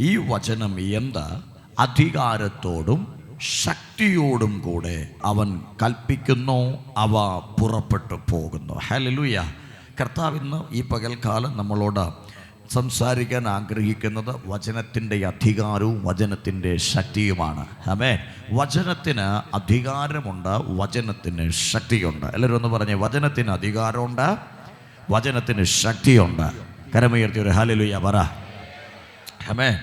ഈ വചനം എന്താ? അധികാരത്തോടും ശക്തിയോടും കൂടെ അവൻ കൽപ്പിക്കുന്നു അവ പുറപ്പെട്ടു പോകുന്നു. ഹലലുയ കർത്താവ് ഇന്ന് ഈ പകൽക്കാലം നമ്മളോട് സംസാരിക്കാൻ ആഗ്രഹിക്കുന്നത് വചനത്തിന്റെ അധികാരവും വചനത്തിന്റെ ശക്തിയുമാണ്. അമേ വചനത്തിന് അധികാരമുണ്ട് വചനത്തിന് ശക്തിയുണ്ട്. എല്ലാവരും ഒന്ന് പറഞ്ഞേ വചനത്തിന് അധികാരമുണ്ട് വചനത്തിന് ശക്തിയുണ്ട്. കരമുയർത്തി ഒരു ഹാലലുയ പറ. അമേ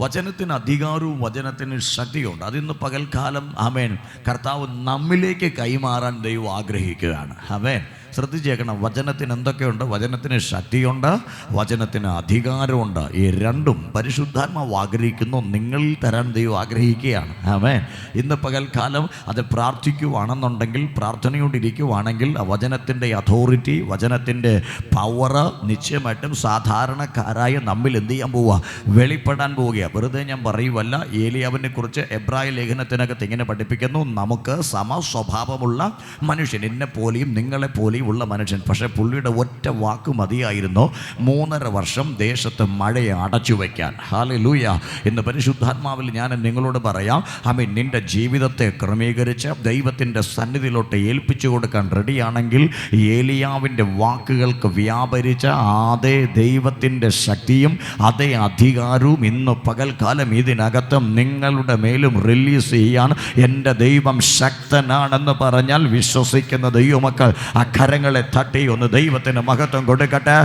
വചനത്തിന് അധികാരവും വചനത്തിന് ശക്തിയുണ്ട്. അതിന്ന് പകൽക്കാലം ഹമേൻ കർത്താവ് നമ്മിലേക്ക് കൈമാറാൻ ദൈവം ആഗ്രഹിക്കുകയാണ്. അമേൻ ശ്രദ്ധിച്ചേക്കണം. വചനത്തിന് എന്തൊക്കെയുണ്ട്? വചനത്തിന് ശക്തിയുണ്ട് വചനത്തിന് അധികാരമുണ്ട്. ഈ രണ്ടും പരിശുദ്ധാത്മാവ് ആഗ്രഹിക്കുന്നു. നിങ്ങളിൽ തരാൻ ദൈവം ആഗ്രഹിക്കുകയാണ്. ആമേ ഇന്ന് പകൽക്കാലം അത് പ്രാർത്ഥിക്കുവാണെന്നുണ്ടെങ്കിൽ പ്രാർത്ഥനയോടിരിക്കുവാണെങ്കിൽ ആ വചനത്തിന്റെ അതോറിറ്റി വചനത്തിന്റെ പവർ നിശ്ചയമായിട്ടും സാധാരണക്കാരായ നമ്മിൽ എന്ത് ചെയ്യാൻ പോവുക വെളിപ്പെടാൻ പോവുകയാണ് വെറുതെ ഞാൻ പറയുവല്ല ഏലിയാവിനെ കുറിച്ച് എബ്രായ ലേഖനത്തിനകത്ത് ഇങ്ങനെ പഠിപ്പിക്കുന്നു നമുക്ക് സമസ്വഭാവമുള്ള മനുഷ്യൻ എന്നെ പോലെയും നിങ്ങളെ പോലെയും ഉള്ള മനുഷ്യൻ. പക്ഷേ പുള്ളിയുടെ ഒറ്റ വാക്ക് മതിയായിരുന്നു. മൂന്നര വർഷം ദേശത്ത് മഴയെ അടച്ചു വയ്ക്കാൻ. ഹാലെ ലൂയ ഇന്ന് പരിശുദ്ധാത്മാവിൽ ഞാൻ നിങ്ങളോട് പറയാം അമീൻ നിന്റെ ജീവിതത്തെ ക്രമീകരിച്ച് ദൈവത്തിന്റെ സന്നിധിയിലോട്ട് ഏൽപ്പിച്ചു കൊടുക്കാൻ റെഡിയാണെങ്കിൽ ഏലിയാവിന്റെ വാക്കുകൾക്ക് വ്യാപരിച്ച അതേ ദൈവത്തിന്റെ ശക്തിയും അതേ അധികാരവും ഇന്ന് പകൽക്കാലം ഇതിനകത്തും നിങ്ങളുടെ മേലും റിലീസ് ചെയ്യാൻ എന്റെ ദൈവം ശക്തനാണെന്ന് പറഞ്ഞാൽ വിശ്വസിക്കുന്ന ദൈവമക്കൾ ആ കരങ്ങളെ തട്ടി ഒന്ന് ദൈവത്തിന് മഹത്വം കൊടുക്കട്ടെ.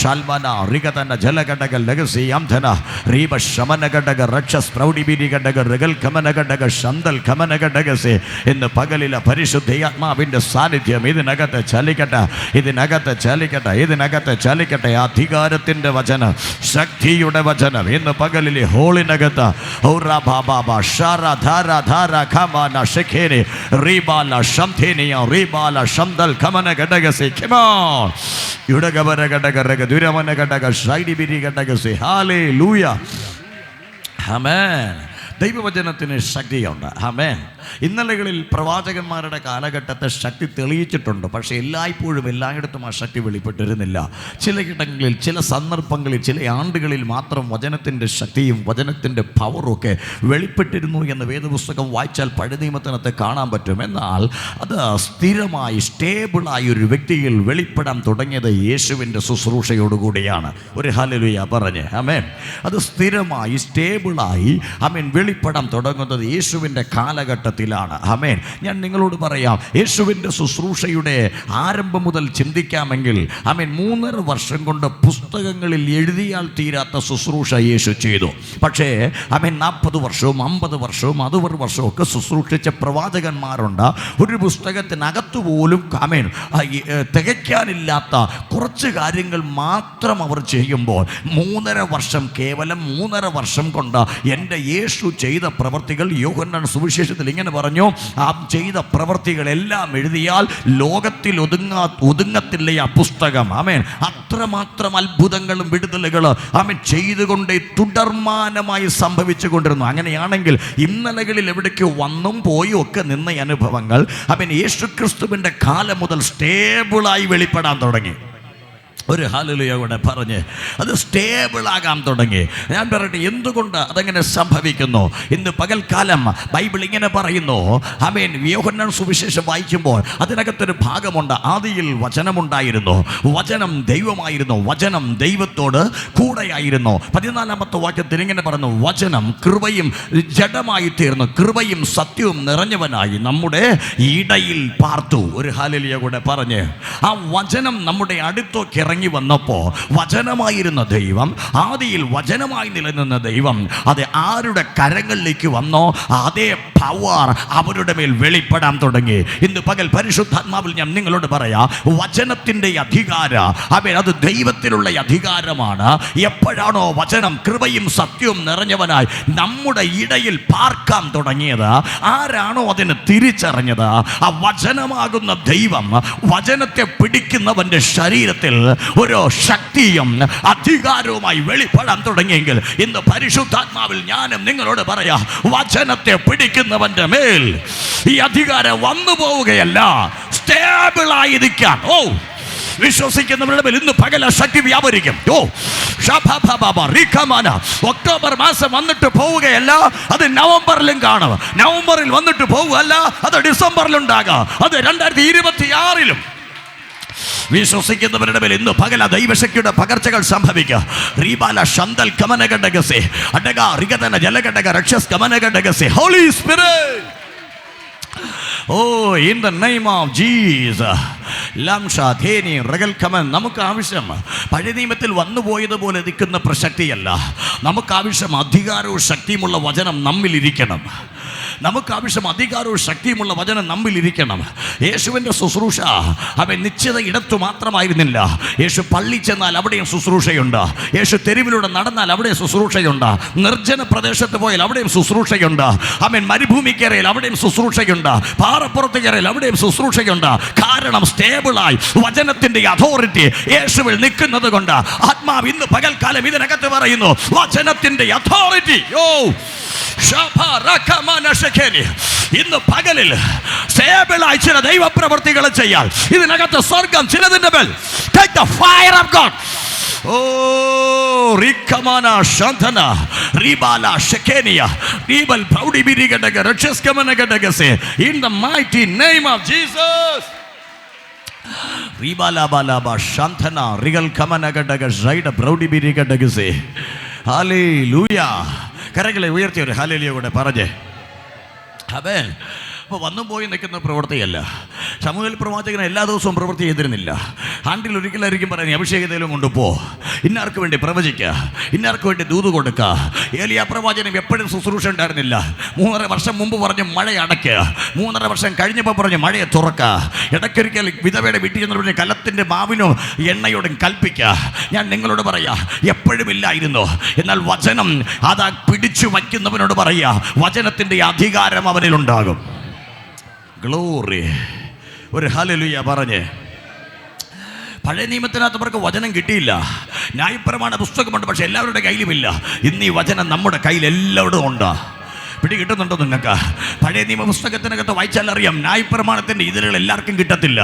ഷൽമന റിഗതന ജലഘടക ലഗസി അംധന റീബ ശമന ഘടക രക്ഷസ് പ്രൗഢിബിരി ഘടക റിഗൽ ഖമന ഘടക ശന്തൽ ഖമന ഘടകസി ഇന്ന് പകലിലെ പരിശുദ്ധാത്മാവിന്റെ സാന്നിധ്യം ഇതിനകത്ത് ചലിക്കട്ടെ. ഇതിനകത്ത് ചലിക്കട്ടെ ഇതിനകത്ത് ചലിക്കട്ടെ. അധികാരത്തിന്റെ വചനം ശക്തിയുടെ വചനം. ഇന്ന് പകലിലെ ഹോളിനകത്ത് ഔറാ ബാബാബ ഷാര ധാര ധാര ഖമാന ഷിഖേനി റീബാല ഷംധേനിയ റീബാല ഷന്തൽ ഖമന ഘടകസി ഖിമോൺ യുടകബര ഘടക രഗ ദുരമന ഘടക ഷൈഡി ബിരി ഘടകസി ഹാലേ ലൂയ ഹമേൻ ദൈവവചനത്തിന് ശക്തിയുണ്ട്. ഹമേൻ ഇന്നലകളിൽ പ്രവാചകന്മാരുടെ കാലഘട്ടത്തെ ശക്തി തെളിയിച്ചിട്ടുണ്ട്. പക്ഷേ എല്ലായ്പ്പോഴും എല്ലായിടത്തും ആ ശക്തി വെളിപ്പെട്ടിരുന്നില്ല. ചില ഘട്ടങ്ങളിൽ ചില സന്ദർഭങ്ങളിൽ ചില ആണ്ടുകളിൽ മാത്രം വചനത്തിന്റെ ശക്തിയും വചനത്തിന്റെ പവറും ഒക്കെ വെളിപ്പെട്ടിരുന്നു എന്ന് വേദപുസ്തകം വായിച്ചാൽ പഴയ നിയമത്തിനകത്ത് കാണാൻ പറ്റും. എന്നാൽ അത് സ്ഥിരമായി സ്റ്റേബിളായി ഒരു വ്യക്തിയിൽ വെളിപ്പെടാൻ തുടങ്ങിയത് യേശുവിന്റെ ശുശ്രൂഷയോടുകൂടിയാണ്. ഒരു ഹലലുയ പറഞ്ഞ് അമേൻ അത് സ്ഥിരമായി സ്റ്റേബിളായി അമേൻ വെളിപ്പെടാൻ തുടങ്ങുന്നത് യേശുവിന്റെ കാലഘട്ടത്തിലാണ് ഹമേൻ ഞാൻ നിങ്ങളോട് പറയാം യേശുവിന്റെ ശുശ്രൂഷയുടെ ആരംഭം മുതൽ ചിന്തിക്കാമെങ്കിൽ ഹമേൻ മൂന്നര വർഷം കൊണ്ട് പുസ്തകങ്ങളിൽ എഴുതിയാൽ തീരാത്ത ശുശ്രൂഷ യേശു ചെയ്തു. പക്ഷേ ഹമേൻ നാൽപ്പത് വർഷവും അമ്പത് വർഷവും അറുപത് വർഷവും ഒക്കെ ശുശ്രൂഷിച്ച പ്രവാചകന്മാരുണ്ട്. ഒരു പുസ്തകത്തിനകത്ത് പോലും ഹമേൻ തികയ്ക്കാനില്ലാത്ത കുറച്ച് കാര്യങ്ങൾ മാത്രം അവർ ചെയ്യുമ്പോൾ മൂന്നര വർഷം കേവലം മൂന്നര വർഷം കൊണ്ട് എന്റെ യേശു ചെയ്ത പ്രവൃത്തികൾ യോഹന്നാൻ സുവിശേഷത്തിൽ പറഞ്ഞു ആ ചെയ്ത പ്രവൃത്തികളെല്ലാം എഴുതിയാൽ ലോകത്തിൽ ഒതുങ്ങാ ഒതുങ്ങത്തില്ല ആ പുസ്തകം? ആമേൻ. അത്രമാത്രം അത്ഭുതങ്ങളും വിടുതലുകളും ആമേൻ ചെയ്തുകൊണ്ട് തുടർമാനമായി സംഭവിച്ചു കൊണ്ടിരുന്നു അങ്ങനെയാണെങ്കിൽ ഇന്നലകളിൽ എവിടേക്ക് വന്നും പോയും ഒക്കെ നിന്ന അനുഭവങ്ങൾ അവൻ യേശുക്രിസ്തുവിന്റെ കാലം മുതൽ സ്റ്റേബിളായി വെളിപ്പെടാൻ തുടങ്ങി. ഒരു ഹാലലുയ കൂടെ പറഞ്ഞ് അത് സ്റ്റേബിൾ ആകാൻ തുടങ്ങി. ഞാൻ പറയട്ടെ എന്തുകൊണ്ട് അതങ്ങനെ സംഭവിക്കുന്നു? ഇന്ന് പകൽക്കാലം ബൈബിൾ ഇങ്ങനെ പറയുന്നു അമേൻ യോഹന്നാൻ സുവിശേഷം വായിക്കുമ്പോൾ അതിനകത്തൊരു ഭാഗമുണ്ട് ആദിയിൽ വചനമുണ്ടായിരുന്നു. വചനം ദൈവമായിരുന്നു വചനം ദൈവത്തോട് കൂടെയായിരുന്നു. പതിനാലാമത്തെ വാക്യത്തിൽ ഇങ്ങനെ പറഞ്ഞു വചനം കൃപയും ജഡമായി തീർന്നു കൃപയും സത്യവും നിറഞ്ഞവനായി നമ്മുടെ ഇടയിൽ പാർത്തു. ഒരു ഹാലലിയ കൂടെ പറഞ്ഞ് ആ വചനം നമ്മുടെ അടുത്തൊക്കെ ഇറങ്ങി വന്നപ്പോൾ വചനമായിരുന്ന ദൈവം ആദിയിൽ വചനമായി നിലനിന്ന ദൈവം അത് ആരുടെ കരങ്ങളിലേക്ക് വന്നോ അതേ പവർ അവരുടെ മേൽ വെളിപ്പെടാൻ തുടങ്ങി. ഇന്ന് പകൽ പരിശുദ്ധാത്മാവിൽ ഞാൻ നിങ്ങളോട് പറയാ വചനത്തിന്റെ അധികാര അവൻ അത് ദൈവത്തിലുള്ള അധികാരമാണ്. എപ്പോഴാണോ വചനം കൃപയും സത്യവും നിറഞ്ഞവനായി നമ്മുടെ ഇടയിൽ പാർക്കാൻ തുടങ്ങിയത് ആരാണോ അതിന് തിരിച്ചറിഞ്ഞത്? ആ വചനമാകുന്ന ദൈവം വചനത്തെ പിടിക്കുന്നവന്റെ ശരീരത്തിൽ ഒരു ശക്തിയും അധികാരവുമായി വെളിപ്പെടാൻ തുടങ്ങിയെങ്കിൽ ഇന്ന് പരിശുദ്ധാത്മാവിൽ ഞാനും നിങ്ങളോട് പറയാ വചനത്തെ പിടിക്കുന്നവന്റെ മേൽ ഈ അധികാരം വന്നു പോവുകയല്ല സ്റ്റേബിൾ ആയിരിക്കാൻ. ഓ വിശ്വസിക്കുന്നവരുടെ മേൽ ഇന്ന് പകല ശക്തി വ്യാപരിക്കും. ഓ. ഒക്ടോബർ മാസം വന്നിട്ട് പോവുകയല്ല അത് നവംബറിലും കാണും. നവംബറിൽ വന്നിട്ട് പോവുകയല്ല അത് ഡിസംബറിലുണ്ടാകാം. അത് രണ്ടായിരത്തി ഇരുപത്തി ആറിലും വിശ്വസിക്കുന്നവരുടെ മേൽ ഇന്ന് പകല ദൈവശക്തിയുടെ പകർച്ചകൾ സംഭവിക്കുക. റീബാല ശന്തൽ കമനഘടകസെ അടക റികതന ജലഘടക രക്ഷസ് കമനഘടകസെ. Holy spirit oh in the name of Jesus ലംഷ ധേനി റഗൽ കമൻ നമുക്ക് ആവശ്യം. പഴയ നിയമത്തിൽ വന്നുപോയതുപോലെ നിൽക്കുന്ന പ്രസക്തിയല്ല നമുക്ക് ആവശ്യം അധികാരവും ശക്തിയുമുള്ള വചനം നമ്മിലിരിക്കണം നമുക്ക് ആവശ്യം അധികാരവും ശക്തിയുമുള്ള വചനം നമ്മിലിരിക്കണം. യേശുവിന്റെ ശുശ്രൂഷ അവൻ നിശ്ചിത ഇടത്തു മാത്രമായിരുന്നില്ല. യേശു പള്ളി ചെന്നാൽ അവിടെയും ശുശ്രൂഷയുണ്ട്. യേശു തെരുവിലൂടെ നടന്നാൽ അവിടെയും ശുശ്രൂഷയുണ്ട്. നിർജന പ്രദേശത്ത് പോയാൽ അവിടെയും ശുശ്രൂഷയുണ്ട്. അവൻ മരുഭൂമി കയറിയാൽ അവിടെയും ശുശ്രൂഷയുണ്ട്. പാറപ്പുറത്ത് കയറിയാൽ അവിടെയും ശുശ്രൂഷയുണ്ട്. കാരണം സ്റ്റേബിളായി വചനത്തിന്റെ അതോറിറ്റി യേശുവിൽ നിൽക്കുന്നത് കൊണ്ട് ആത്മാവ് ഇന്ന് പകൽക്കാലം ഇതിനകത്ത് പറയുന്നു വചനത്തിന്റെ അതോറിറ്റി. യോ ഇന്ന് പകലിൽ സ്റ്റേബിളായി ചില ദൈവപ്രവർത്തികൾ ചെയ്യാൻ ഇതിനകത്ത് സ്വർഗം ചിലതിന്റെ മേൽ Take the fire of God. ഓ റിക്കമാന ശാന്തന റീബാല ഷെക്കേനിയ റീബൽ പ്രൗഢി ബിരികടക രക്ഷസ്കമന ഘടകസെ in the mighty name of Jesus റീബാലാബാലാബ ശാന്തന റിഗൽ കമന ഘടക സൈഡ പ്രൗഢി ബിരികടകസെ ഹാലേ ലൂയ കരകളെ ഉയർത്തി ഒരു ഹാലേലിയ കൂടെ പറഞ്ഞേ. അവൻ അപ്പോൾ വന്നും പോയി നിൽക്കുന്ന പ്രവൃത്തിയല്ല. സമൂഹ പ്രവാചകൻ എല്ലാ ദിവസവും പ്രവൃത്തി ചെയ്തിരുന്നില്ല. ആണ്ടിൽ ഒരിക്കലായിരിക്കും പറയുന്നത് അഭിഷേകതയിലും കൊണ്ടുപോ ഇന്നാർക്ക് വേണ്ടി പ്രവചിക്കുക ഇന്നാർക്ക് വേണ്ടി ദൂത് കൊടുക്കുക ഏലിയ പ്രവാചനം എപ്പോഴും ശുശ്രൂഷ ഉണ്ടായിരുന്നില്ല. മൂന്നര വർഷം മുമ്പ് പറഞ്ഞ് മഴ അടയ്ക്കുക മൂന്നര വർഷം കഴിഞ്ഞപ്പോൾ പറഞ്ഞ് മഴയെ തുറക്കുക ഇടയ്ക്കൊരിക്കൽ വിധവയുടെ വീട്ടിൽ ചെന്ന് പറഞ്ഞ് കലത്തിന്റെ മാവിനോ എണ്ണയോടും കൽപ്പിക്കുക ഞാൻ നിങ്ങളോട് പറയാ എപ്പോഴും ഇല്ലായിരുന്നു. എന്നാൽ വചനം അതാ പിടിച്ചു വയ്ക്കുന്നവനോട് പറയുക വചനത്തിന്റെ അധികാരം അവനിലുണ്ടാകും. ഗ്ലോറി ഒരു ഹലലുയ പറഞ്ഞേ. പഴയ നിയമത്തിനകത്ത് അവർക്ക് വചനം കിട്ടിയില്ല. ന്യായപ്രമാണ പുസ്തകമുണ്ട് പക്ഷെ എല്ലാവരുടെ കയ്യിലുമില്ല. ഇന്ന് ഈ വചനം നമ്മുടെ കയ്യിൽ എല്ലാവരുടെ ഉണ്ട്. പിടി കിട്ടുന്നുണ്ടോ നിങ്ങൾക്ക് പഴയ നിയമ പുസ്തകത്തിനകത്ത് വായിച്ചാൽ അറിയാം ന്യായപ്രമാണത്തിന്റെ ഇതിലുകൾ എല്ലാവർക്കും കിട്ടത്തില്ല.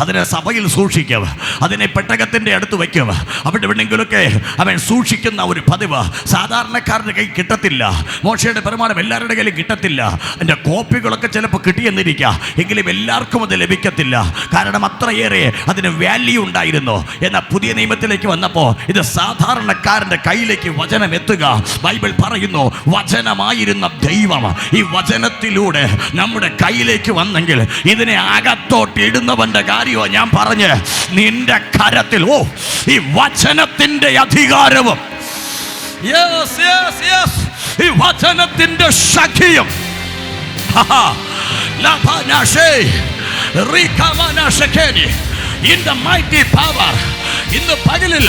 അതിനെ സഭയിൽ സൂക്ഷിക്കുക അതിനെ പെട്ടകത്തിന്റെ അടുത്ത് വയ്ക്കുക അവിടെ എവിടെയെങ്കിലുമൊക്കെ അവൻ സൂക്ഷിക്കുന്ന ഒരു പതിവ് സാധാരണക്കാരുടെ കൈ കിട്ടത്തില്ല. മോശയുടെ പ്രമാണം എല്ലാവരുടെ കയ്യിലും കിട്ടത്തില്ല. അതിന്റെ കോപ്പികളൊക്കെ ചിലപ്പോൾ കിട്ടിയെന്നിരിക്കുക എങ്കിലും എല്ലാവർക്കും അത് ലഭിക്കത്തില്ല. കാരണം അത്രയേറെ അതിന് വാല്യൂ ഉണ്ടായിരുന്നു. എന്നാൽ പുതിയ നിയമത്തിലേക്ക് വന്നപ്പോൾ ഇത് സാധാരണക്കാരന്റെ കയ്യിലേക്ക് വചനം എത്തുക. ബൈബിൾ പറയുന്നു വചനമായിരുന്ന ദൈവം ഈ വചനത്തിലൂടെ നമ്മുടെ കയ്യിലേക്ക് വന്നെങ്കിൽ ഇതിനെ അകത്തോട്ട് ഇടുന്നവന്റെ കാര്യമോ ഞാൻ പറഞ്ഞ് നിന്റെ കരത്തിൽ ഓ ഈ വചനത്തിന്റെ അധികാരവും. ഈ വചനത്തിന്റെ ശക്തിയും. In the mighty power. ഇന്ന് പകലിൽ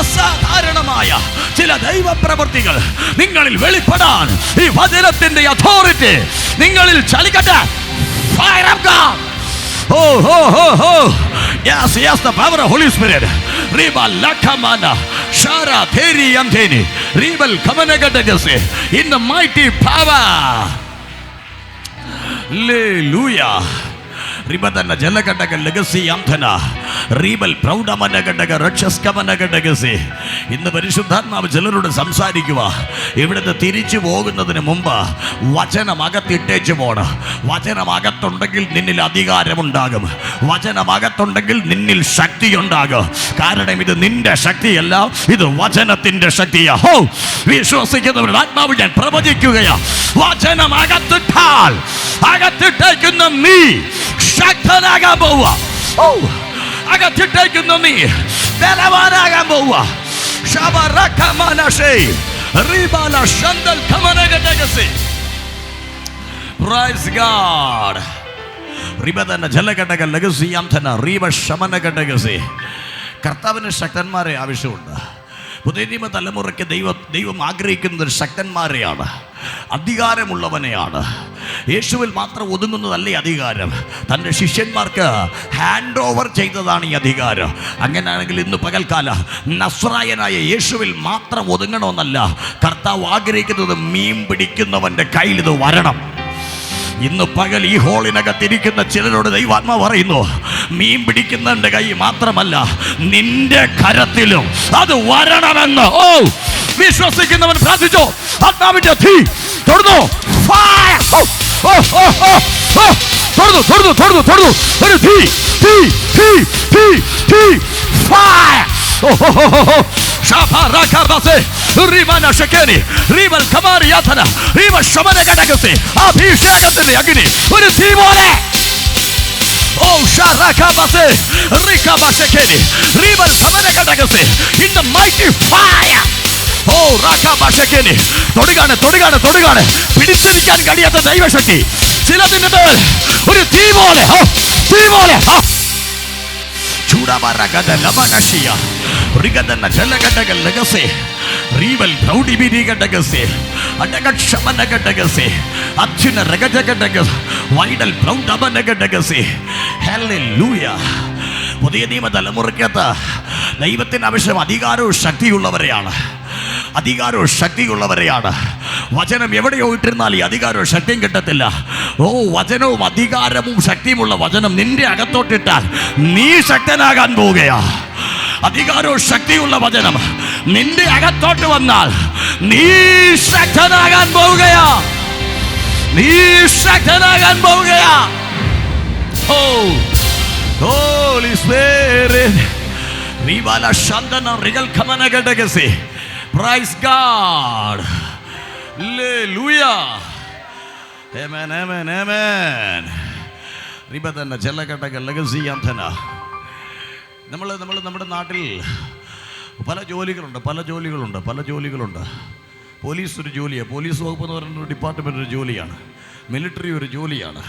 അസാധാരണമായ ചില ദൈവപ്രവൃത്തികൾ നിങ്ങളിൽ വെളിപ്പെടാൻ ഈ വചനത്തിന്റെ അതോറിറ്റി നിങ്ങളിൽ ചളിക്കട്ടെ ജനകട്ടകൾ റീബൽ പ്രൗഢമന ഘടക രക്ഷസ്കമന ഘടകസി ഇന്ന് പരിശുദ്ധാത്മാവ് ചിലരോട് സംസാരിക്കുക ഇവിടുന്ന് തിരിച്ചു പോകുന്നതിന് മുമ്പ് വചനം അകത്തിട്ടേച്ചു പോണ്. വചനം അകത്തുണ്ടെങ്കിൽ നിന്നിൽ അധികാരമുണ്ടാകും. വചനം അകത്തുണ്ടെങ്കിൽ നിന്നിൽ ശക്തിയുണ്ടാകും. കാരണം ഇത് നിന്റെ ശക്തിയല്ല ഇത് വചനത്തിന്റെ ശക്തിയാ. ഹോ വിശ്വസിക്കുന്നവരുടെ ആത്മാവ് ഞാൻ പ്രവചിക്കുകയാ. വചനം അകത്തിട്ടാൽ അകത്തിട്ടേക്കുന്ന നീ ശക്തനാകാൻ പോവുക. ഓ അകത്തിട്ടേക്കുന്ന നീ. ബലവാനാകാൻ പോവുക. പ്രൈസ് കർത്താവിന് ശക്തന്മാരെ ആവശ്യമുണ്ട്. പുതിയ നിയമ തലമുറയ്ക്ക് ദൈവം ദൈവം ആഗ്രഹിക്കുന്നത് ശക്തന്മാരെയാണ്. അധികാരമുള്ളവനെയാണ്. യേശുവിൽ മാത്രം ഒതുങ്ങുന്നതല്ല അധികാരം. തന്റെ ശിഷ്യന്മാർക്ക് ഹാൻഡ് ഓവർ ചെയ്തതാണ് ഈ അധികാരം. അങ്ങനെയാണെങ്കിൽ ഇന്ന് പകൽക്കാല നസ്രായനായ യേശുവിൽ മാത്രം ഒതുങ്ങണമെന്നല്ല കർത്താവ് ആഗ്രഹിക്കുന്നത് മീൻ പിടിക്കുന്നവന്റെ കയ്യിൽ ഇത് വരണം. ഇന്ന് പകൽ ഈ ഹോളിനകത്തിരിക്കുന്ന ചിലരോട് ദൈവാത്മ പറയുന്നു മീൻ പിടിക്കുന്നവന്റെ കൈ മാത്രമല്ല നിന്റെ കരത്തിലും അത് വരണമെന്ന്. ഓ വിശ്വസിക്കുന്നവൻ പ്രാർത്ഥിച്ചോ ആത്മാവിന്റെ തീ തൊടുന്നു. Fire! ഓ, ഓ, ഓ, ഓ, ഓ. തൊടുന്നു തൊടുന്നു തൊടുന്നു തൊടുന്നു ഒരു തീ തീ തീ തീ തീ Fire! ഓ, ഓ, ഓ, ഓ, ഓ. Shabarakabase, Rimana Shekeni, Rival Kamariatana, Riva Shamana Gadagase, അഭിഷേകത്തിന്റെ അഗ്നി ഒരു തീ പോലെ ഓ ഷാറാക്കാബസെ റിക്കാബസെക്കനി റിവൽ കമനകടകസെ in the mighty fire oh തൊടുകാണ് തൊടുകാണ് തൊടുകാണ്. കഴിയാത്ത ദൈവശക്തി. ചിലതിന്റെ മേൽ ഒരു തീ പോലെ തീ പോലെ റീവൽ വൈഡൽ പുതിയ നിയമ തലമുറയ്ക്കകത്ത് ദൈവത്തിന് ആവശ്യം അധികാരവും ശക്തിയുള്ളവരെയാണ്. അധികാരവും ശക്തിയുള്ളവരെയാണ്. വചനം എവിടെയോ ഇട്ടിരുന്നാൽ ഈ അധികാരവും ശക്തിയും കിട്ടത്തില്ല. ഓ വചനവും അധികാരവും ശക്തിയുമുള്ള വചനം നിന്റെ അകത്തോട്ടിട്ടാൽ നീ ശക്തനാകാൻ പോവുകയാ. അധികാരവും ശക്തിയുള്ള വചനം നിന്റെ അകത്തോട്ട് വന്നാൽ നീ ശക്തനാകാൻ പോവുകയാ. നീ ശക്തനാകാൻ പോവുകയാ. Oh Holy Spirit. Viva la Shandana Regal God. God ചെല്ലക്കട്ടക ലഗസിയാന്തന നമ്മൾ നമ്മൾ നമ്മുടെ നാട്ടിൽ പല ജോലികളുണ്ട് പല ജോലികളുണ്ട് പല ജോലികളുണ്ട്. പോലീസ് ഒരു ജോലിയാണ് പോലീസ് വകുപ്പ് എന്ന് പറയുന്ന ഒരു ഡിപ്പാർട്ട്മെന്റ് ഒരു ജോലിയാണ്. മിലിറ്ററി ഒരു ജോലിയാണ്.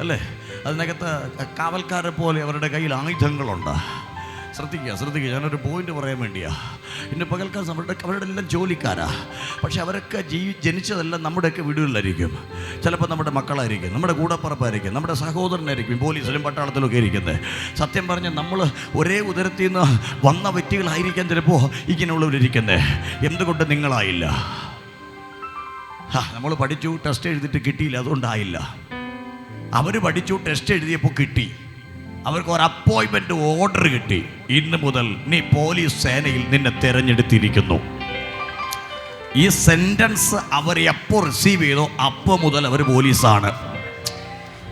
അല്ലേ? അതിനകത്ത് കാവൽക്കാരെ പോലെ അവരുടെ കയ്യിൽ ആയുധങ്ങളുണ്ട്. ശ്രദ്ധിക്കുക ശ്രദ്ധിക്കുക. ഞാനൊരു പോയിന്റ് പറയാൻ വേണ്ടിയാ. ഇന്ന് പകൽക്കാർ അവരുടെ അവരുടെ എല്ലാം ജോലിക്കാരാ. പക്ഷെ അവരൊക്കെ ജീവി ജനിച്ചതെല്ലാം നമ്മുടെയൊക്കെ വീടുകളിലായിരിക്കും. ചിലപ്പോൾ നമ്മുടെ മക്കളായിരിക്കും നമ്മുടെ കൂടപ്പറപ്പായിരിക്കും നമ്മുടെ സഹോദരനായിരിക്കും പോലീസിലും പട്ടാളത്തിലൊക്കെ ഇരിക്കുന്നത്. സത്യം പറഞ്ഞാൽ നമ്മൾ ഒരേ ഉദരത്തിൽ നിന്ന് വന്ന വ്യക്തികളായിരിക്കാൻ ചിലപ്പോൾ ഇങ്ങനെയുള്ളവരിക്കുന്നത് എന്തുകൊണ്ട് നിങ്ങളായില്ല? നമ്മൾ പഠിച്ചു ടെസ്റ്റ് എഴുതിയിട്ട് കിട്ടിയില്ല അതുകൊണ്ടായില്ല. അവർ പഠിച്ചു ടെസ്റ്റ് എഴുതിയപ്പോൾ കിട്ടി. അവർക്ക് ഒരു അപ്പോയിൻമെന്റ് ഓർഡർ കിട്ടി. ഇന്ന് മുതൽ നീ പോലീസ് സേനയിൽ നിന്നെ തിരഞ്ഞെടുത്തിരിക്കുന്നു. ഈ സെന്റൻസ് അവർ എപ്പോൾ റിസീവ് ചെയ്തോ അപ്പോൾ മുതൽ അവർ പോലീസാണ്.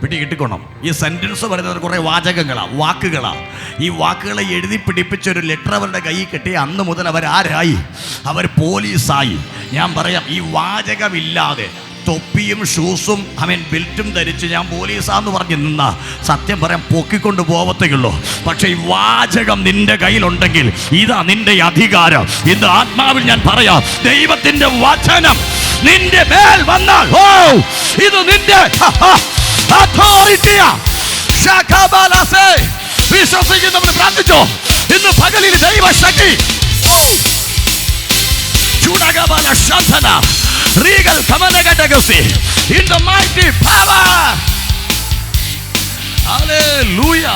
പിടി കിട്ടിക്കണം. ഈ സെന്റൻസ് പറയുന്നത് കുറേ വാചകങ്ങളാണ് വാക്കുകളാണ് ഈ വാക്കുകളെ എഴുതി പിടിപ്പിച്ച ഒരു ലെറ്റർ അവരുടെ കയ്യിൽ കിട്ടി. അന്ന് മുതൽ അവർ ആരായി അവർ പോലീസായി. ഞാൻ പറയാം ഈ വാചകമില്ലാതെ തൊപ്പിയും ഷൂസും അവൻ ബെൽറ്റും ധരിച്ച് ഞാൻ പോലീസാന്ന് പറഞ്ഞ് നിന്ന. സത്യം പറയാൻ പൊക്കിക്കൊണ്ട് പോവത്തേയുള്ളൂ. പക്ഷേ ഈ വാചകം നിന്റെ കയ്യിലുണ്ടെങ്കിൽ ഇതാ നിന്റെ അധികാരം. ഇന്ന് ആത്മാവിൽ ഞാൻ പറയാം ദൈവത്തിന്റെ വചനം നിന്റെ മേൽ വന്നാൽ ഓ ഇത് നിന്റെ അതോറിറ്റിയാ ശഖബലസേ. വിശ്വസിക്കുന്നവന് പ്രാർത്ഥിച്ചോ? ഇന്ന് പകലിൽ ദൈവശക്തി. ചൂടകബല ശാസന റീഗൽ കമലഘടകസി in the mighty power hallelujah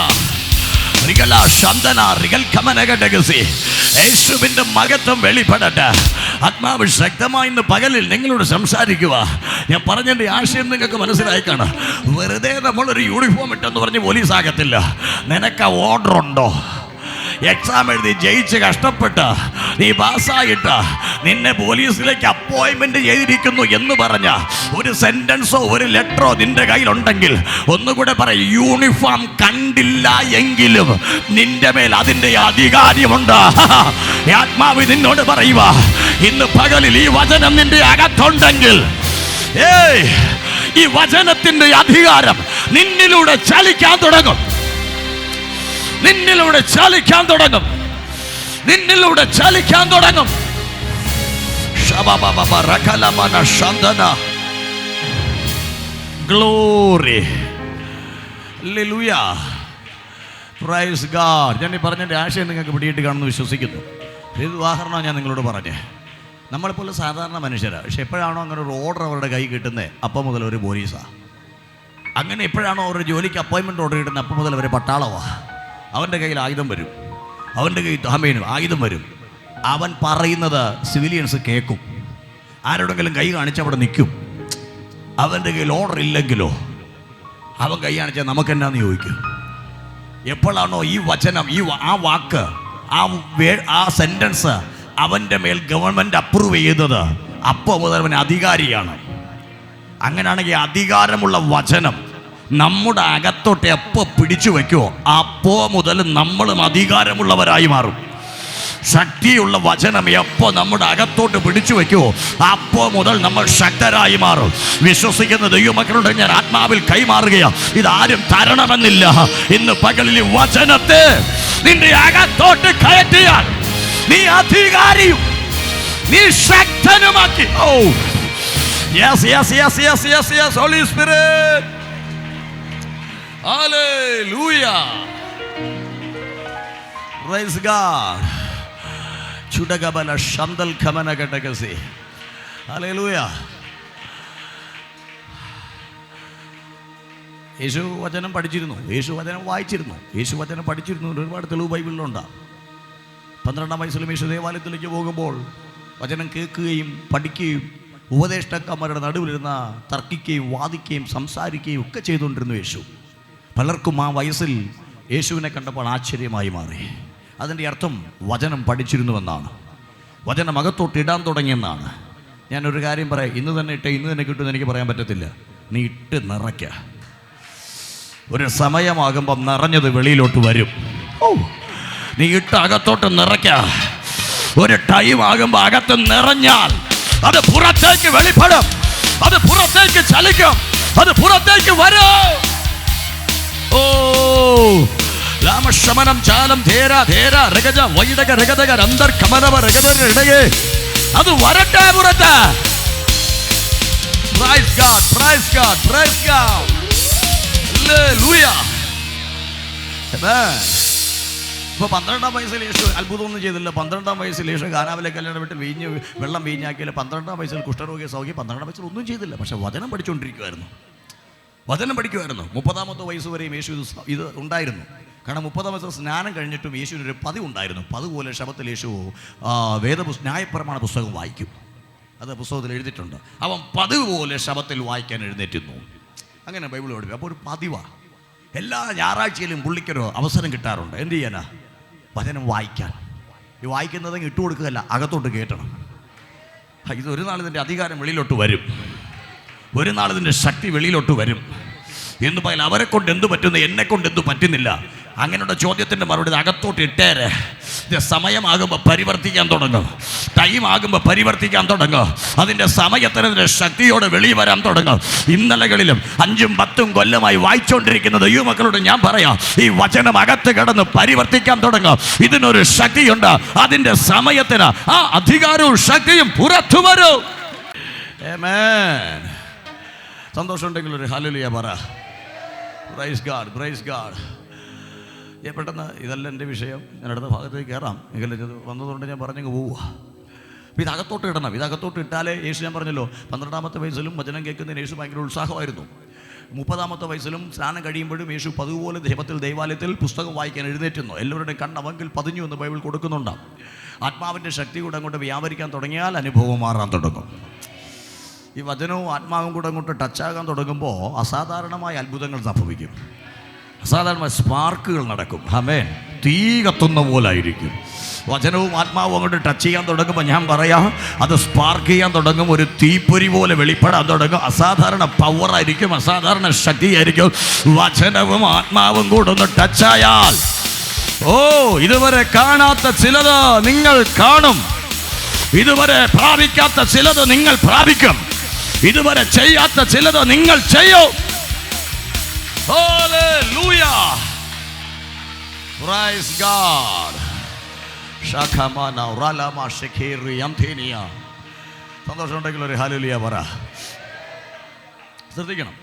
റിഗല ശന്തന റിഗൽ കമനഘടകസി യേശുവിന്റെ മകത്വം വെളിപ്പെടട്ടെ. ആത്മാവ് ശക്തമായി ഇന്ന് പകലിൽ നിങ്ങളോട് സംസാരിക്കുക ഞാൻ പറഞ്ഞതിന്റെ ആശയം നിങ്ങൾക്ക് മനസ്സിലായി കാണാം. വെറുതെ നമ്മളൊരു യൂണിഫോം ഇട്ടെന്ന് പറഞ്ഞ് പോലീസ് ആകത്തില്ല. നിനക്ക് ഓർഡർ ഉണ്ടോ? എക്സാം എഴുതി ജയിച്ച് കഷ്ടപ്പെട്ട് നീ പാസ്സായിട്ട് നിന്നെ പോലീസിലേക്ക് അപ്പോയിൻമെന്റ് ചെയ്തിരിക്കുന്നു എന്ന് പറഞ്ഞ ഒരു സെന്റൻസോ ഒരു ലെറ്ററോ നിന്റെ കയ്യിലുണ്ടെങ്കിൽ ഒന്നുകൂടെ പറ യൂണിഫോം കണ്ടില്ല എങ്കിലും നിന്റെ മേൽ അതിന്റെ അധികാരമുണ്ട് ആത്മാവ് നിന്നോട് പറയുക ഇന്ന് പകലിൽ ഈ വചനം നിന്റെ അകത്തുണ്ടെങ്കിൽ ഏയ് ഈ വചനത്തിന്റെ അധികാരം നിന്നിലൂടെ ചലിക്കാൻ തുടങ്ങും. നിന്നിലൂടെ ചലിക്കാൻ തുടങ്ങും. നിന്നിലൂടെ ചലിക്കാൻ തുടങ്ങും. Praise God. ഞാൻ ഈ പറഞ്ഞതിന്റെ ആശയം നിങ്ങൾക്ക് പിടിയിട്ട് കാണുമെന്ന് വിശ്വസിക്കുന്നു. ഇത് ഉദാഹരണമാണ് ഞാൻ നിങ്ങളോട് പറഞ്ഞേ? നമ്മളെപ്പോലെ സാധാരണ മനുഷ്യരാണ് പക്ഷെ എപ്പോഴാണോ അങ്ങനെ ഒരു ഓർഡർ അവരുടെ കൈ കിട്ടുന്നത് അപ്പം മുതൽ ഒരു പോലീസാണ് അങ്ങനെ എപ്പോഴാണോ അവരുടെ ജോലിക്ക് അപ്പോയിൻമെന്റ് ഓർഡർ കിട്ടുന്നത് അപ്പം മുതൽ അവർ പട്ടാളമാണ് അവന്റെ കയ്യിൽ ആയുധം വരും. അവന്റെ കയ്യിൽ താമേനും ആയുധം വരും. അവൻ പറയുന്നത് സിവിലിയൻസ് കേൾക്കും ആരോടെങ്കിലും കൈ കാണിച്ച് അവിടെ നിൽക്കും. അവന്റെ കയ്യിൽ ഓർഡർ ഇല്ലെങ്കിലോ അവൻ കൈ കാണിച്ചാൽ നമുക്ക് എന്നാന്ന് ചോദിക്കും. എപ്പോഴാണോ ഈ വചനം ഈ ആ വാക്ക് ആ വേ- ആ സെന്റൻസ് അവന്റെ മേൽ ഗവൺമെന്റ് അപ്രൂവ് ചെയ്തത് അപ്പോൾ മുതൽ അവൻ അധികാരിയാണ്. അങ്ങനെയാണെങ്കിൽ അധികാരമുള്ള വചനം നമ്മുടെ അകത്തോട്ട് എപ്പോൾ പിടിച്ചു വയ്ക്കുമോ അപ്പോൾ മുതൽ നമ്മളും അധികാരമുള്ളവരായി മാറും. ശക്തിയുള്ള വചനം എപ്പോൾ നമ്മുടെ അകത്തോട്ട് പിടിച്ചു വയ്ക്കുമോ അപ്പോൾ മുതൽ നമ്മൾ ശക്തരായി മാറും. വിശ്വസിക്കുന്ന ദൈവമക്കളുടെ ഞാൻ ആത്മാവിൽ കൈമാറുകയാണ് ഇതാരും തരണമെന്നില്ല. ഇന്ന് പകലിൽ വചനത്തെ നിന്റെ അകത്തോട്ട് കയറ്റിയാൽ നീ അധികാരിയും നീ ശക്തനുമാക്കി. ഓ yes yes yes yes yes yes holy Spirit. ചുടകബല ശന്തൽ ഖമന ഘടകസി ഹല്ലേലൂയ യേശു വചനം പഠിച്ചിരുന്നു. യേശു വചനം വായിച്ചിരുന്നു. യേശു വചനം പഠിച്ചിരുന്നു. ഒരുപാട് തെളിവ് ബൈബിളിലുണ്ട്. പന്ത്രണ്ടാം വയസ്സിലും യേശു ദേവാലയത്തിലേക്ക് പോകുമ്പോൾ വചനം കേൾക്കുകയും പഠിക്കുകയും ഉപദേഷ്ടാക്കന്മാരുടെ നടുവിലിരുന്ന തർക്കിക്കുകയും വാദിക്കുകയും സംസാരിക്കുകയും ഒക്കെ ചെയ്തുകൊണ്ടിരുന്നു യേശു. പലർക്കും ആ വയസ്സിൽ യേശുവിനെ കണ്ടപ്പോൾ ആശ്ചര്യമായി മാറി. അതിന്റെ അർത്ഥം വചനം പഠിച്ചിരുന്നുവെന്നാണ്. വചനം അകത്തോട്ട് ഇടാൻ തുടങ്ങിയെന്നാണ്. ഞാനൊരു കാര്യം പറയാം. ഇന്ന് തന്നെ ഇട്ട് ഇന്ന് തന്നെ കിട്ടുമെന്ന് എനിക്ക് പറയാൻ പറ്റത്തില്ല. നീ ഇട്ട് നിറയ്ക്ക. ഒരു സമയമാകുമ്പം നിറഞ്ഞത് വെളിയിലോട്ട് വരും. ഓ നീ ഇട്ട് അകത്തോട്ട് നിറയ്ക്ക. ഒരു ടൈം ആകുമ്പോൾ അകത്ത് നിറഞ്ഞാൽ അത് പുറത്തേക്ക് വെളിപ്പെടും. അത് പുറത്തേക്ക് ചലിക്കും. അത് പുറത്തേക്ക് വരും. ഓ. രാമശമനം ചാലം ധേര ധേര രഗജ വൈടക രഗതക രന്തർ കമനവ രഗതരിടയെ അത് വരട്ടെ പുറത്ത്. Praise God praise God praise God hallelujah Amen. ഇപ്പൊ പന്ത്രണ്ടാം വയസ്സിൽ യേശു അത്ഭുതമൊന്നും ചെയ്തില്ല. പന്ത്രണ്ടാം വയസ്സിൽ യേശു ഗാനാവിലെ കല്യാണം വിട്ട് വീഞ്ഞ് വെള്ളം വീഞ്ഞാക്കിയാൽ പന്ത്രണ്ടാം വയസ്സിൽ കുഷ്ഠരോഗിയെ സൗഖ്യം പന്ത്രണ്ടാം വയസ്സിൽ ഒന്നും ചെയ്തില്ല. പക്ഷെ വചനം പഠിച്ചുകൊണ്ടിരിക്കുമായിരുന്നു വചനം പഠിക്കുമായിരുന്നു. മുപ്പതാമത്തെ വയസ്സ് വരെയും യേശു ഇത് ഇത് ഉണ്ടായിരുന്നു. കാരണം മുപ്പതാം വയസ്സ് സ്നാനം കഴിഞ്ഞിട്ടും യേശുവിനൊരു പതിവ് ഉണ്ടായിരുന്നു പതുപോലെ ശബത്തിൽ യേശു വേദപുസ് ന്യായപ്രമാണ പുസ്തകം വായിക്കും. അത് പുസ്തകത്തിൽ എഴുതിയിട്ടുണ്ട്. അവൻ പതിവ് പോലെ ശബത്തിൽ വായിക്കാൻ എഴുന്നേറ്റുന്നു അങ്ങനെ ബൈബിൾ പഠിക്കും അപ്പോൾ ഒരു പതിവാണ് എല്ലാ ഞായറാഴ്ചയിലും പുള്ളിക്കൊരു അവസരം കിട്ടാറുണ്ട്. എന്ത് ചെയ്യാനാ? വചനം വായിക്കാൻ. ഈ വായിക്കുന്നത് ഇട്ടുകൊടുക്കുകയല്ല അകത്തോട്ട് ഇത് ഒരു നാൾ ഇതിന്റെ അധികാരം വെളിയിലോട്ട് വരും. ഒരു നാൾ ഇതിന്റെ ശക്തി വെളിയിലോട്ട് വരും. എന്ന് പറയാൻ അവരെ കൊണ്ട് എന്ത് പറ്റുന്നു എന്നെ കൊണ്ട് എന്ത് പറ്റുന്നില്ല. അങ്ങനെയുള്ള ചോദ്യത്തിന്റെ മറുപടി അകത്തോട്ട് ഇട്ടേരെ. സമയമാകുമ്പോൾ പരിവർത്തിക്കാൻ തുടങ്ങും. ടൈം ആകുമ്പോൾ പരിവർത്തിക്കാൻ തുടങ്ങും. അതിന്റെ സമയത്തിന് അതിന്റെ ശക്തിയോടെ വെളി വരാൻ തുടങ്ങും. ഇന്നലകളിലും അഞ്ചും പത്തും കൊല്ലമായി വായിച്ചുകൊണ്ടിരിക്കുന്നത് ഈ മക്കളോട് ഞാൻ പറയാം ഈ വചനം അകത്ത് കിടന്ന് പരിവർത്തിക്കാൻ തുടങ്ങും. ഇതിനൊരു ശക്തിയുണ്ട്. അതിന്റെ സമയത്തിന് ആ അധികാരവും ശക്തിയും പുറത്തു വരും. സന്തോഷമുണ്ടെങ്കിൽ ഒരു ഹലുലിയ പറ. പ്രൈസ് ഗാഡ് പ്രൈസ് ഗാഡ് ഞാൻ പെട്ടെന്ന് ഇതല്ല എന്റെ വിഷയം. ഞാൻ അടുത്ത ഭാഗത്തേക്ക് കയറാം. എങ്കിലും ഇത് വന്നതുകൊണ്ട് ഞാൻ പറഞ്ഞങ്ങ് പോവുക അപ്പോൾ ഇത് അകത്തോട്ട് ഇടണം. ഇത് അകത്തോട്ട് ഇട്ടാലേ യേശു ഞാൻ പറഞ്ഞല്ലോ പന്ത്രണ്ടാമത്തെ വയസ്സിലും വചനം കേൾക്കുന്നതിന് യേശു ഭയങ്കര ഉത്സാഹമായിരുന്നു. മുപ്പതാമത്തെ വയസ്സിലും സ്നാനം കഴിയുമ്പോഴും യേശു പതുപോലെ ദൈവത്തിൽ ദൈവാലയത്തിൽ പുസ്തകം വായിക്കാൻ എഴുന്നേറ്റുന്നു. എല്ലാവരുടെയും കണ്ണവങ്കിൽ പതിഞ്ഞു എന്ന് ബൈബിൾ കൊടുക്കുന്നുണ്ടാവും ആത്മാവിന്റെ ശക്തി കൂടെ അങ്ങോട്ട് വ്യാപരിക്കാൻ തുടങ്ങിയാൽ അനുഭവം മാറാൻ തുടങ്ങും. ഈ വചനവും ആത്മാവും കൂടെ അങ്ങോട്ട് ടച്ചാകാൻ തുടങ്ങുമ്പോൾ അസാധാരണമായ അത്ഭുതങ്ങൾ സംഭവിക്കും. അസാധാരണമായ സ്പാർക്കുകൾ നടക്കും. ഹമേൻ തീ കത്തുന്ന പോലായിരിക്കും വചനവും ആത്മാവും അങ്ങോട്ട് ടച്ച് ചെയ്യാൻ തുടങ്ങുമ്പോൾ ഞാൻ പറയാം അത് സ്പാർക്ക് ചെയ്യാൻ തുടങ്ങും ഒരു തീപ്പൊരി പോലെ വെളിപ്പെടാൻ തുടങ്ങും. അസാധാരണ പവറായിരിക്കും അസാധാരണ ശക്തിയായിരിക്കും വചനവും ആത്മാവും കൂടെ ഒന്ന് ടച്ചായാൽ ഓ ഇതുവരെ കാണാത്ത ചിലത് നിങ്ങൾ കാണും. ഇതുവരെ പ്രാപിക്കാത്ത ചിലത് നിങ്ങൾ പ്രാപിക്കും. ഇതുവരെ ചെയ്യാത്ത ചിലത് നിങ്ങൾ ചെയ്യും. സന്തോഷമുണ്ടെങ്കിൽ ഒരു ഹാലുലിയ പറ. ശ്രദ്ധിക്കണം.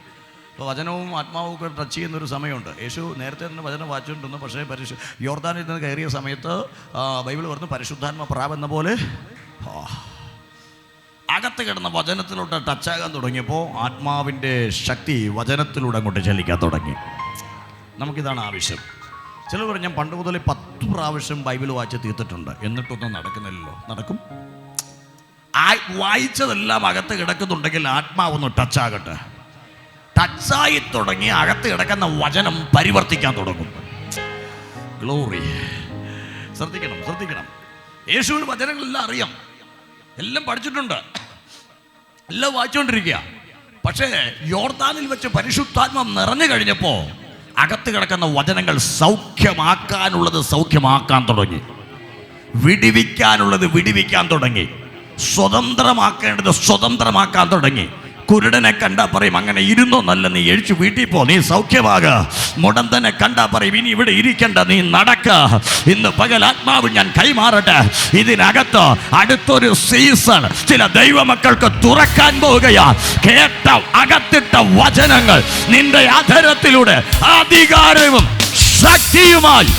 ഇപ്പോൾ വചനവും ആത്മാവും ഒക്കെ ടച്ച് ചെയ്യുന്നൊരു സമയമുണ്ട്. യേശു നേരത്തെ തന്നെ വചനം വായിച്ചുകൊണ്ടിരുന്നു പക്ഷേ പരിശു യോർദാനിൽ നിന്ന് കയറിയ സമയത്ത് ബൈബിൾ പറഞ്ഞു പരിശുദ്ധാത്മ പ്രാവെന്ന പോലെ അകത്ത് കിടന്ന വചനത്തിലോട്ട് ടച്ചാകാൻ തുടങ്ങിയപ്പോൾ ആത്മാവിന്റെ ശക്തി വചനത്തിലൂടെ അങ്ങോട്ട് ചലിക്കാൻ തുടങ്ങി. നമുക്കിതാണ് ആവശ്യം. പറഞ്ഞു ഞാൻ പണ്ട് മുതൽ പത്ത് പ്രാവശ്യം ബൈബിൾ വായിച്ച് തീർത്തിട്ടുണ്ട്. എന്നിട്ടൊന്നും നടക്കുന്നില്ലല്ലോ. നടക്കും. വായിച്ചതെല്ലാം അകത്ത് കിടക്കുന്നുണ്ടെങ്കിൽ ആത്മാവൊന്ന് ടച്ചാകട്ടെ ടച്ചായി തുടങ്ങി അകത്ത് കിടക്കുന്ന വചനം പരിവർത്തിക്കാൻ തുടങ്ങും. ഗ്ലോറി ശ്രദ്ധിക്കണം ശ്രദ്ധിക്കണം. യേശുവിന് വചനങ്ങളെല്ലാം അറിയാം. എല്ലാം പഠിച്ചിട്ടുണ്ട്. എല്ലാം വായിച്ചുകൊണ്ടിരിക്കുക പക്ഷേ യോർദാനിൽ വെച്ച് പരിശുദ്ധാത്മം നിറഞ്ഞു കഴിഞ്ഞപ്പോൾ അകത്ത് കിടക്കുന്ന വചനങ്ങൾ സൗഖ്യമാക്കാനുള്ളത് സൗഖ്യമാക്കാൻ തുടങ്ങി. വിടിവിക്കാനുള്ളത് വിടിവിക്കാൻ തുടങ്ങി. സ്വതന്ത്രമാക്കേണ്ടത് സ്വതന്ത്രമാക്കാൻ തുടങ്ങി. കുരുടനെ കണ്ടാ പറയും അങ്ങനെ ഇരുന്നോ നല്ല നീ എഴിച്ചു വീട്ടിൽ പോ നീ സൗഖ്യമാക. മുടന്തനെ കണ്ടാ പറയും ഇനി ഇവിടെ ഇരിക്കണ്ട നീ നടക്ക. ഇന്ന് പകൽ ആത്മാവ് ഞാൻ കൈമാറട്ടെ. ഇതിനകത്ത് അടുത്തൊരു സീസൺ. ചില ദൈവമക്കൾക്ക് തുറക്കാൻ പോവുകയാ. കേട്ട അകത്തിട്ട വചനങ്ങൾ നിന്റെ അധരത്തിലൂടെ അധികാരവും ശക്തിയുമായി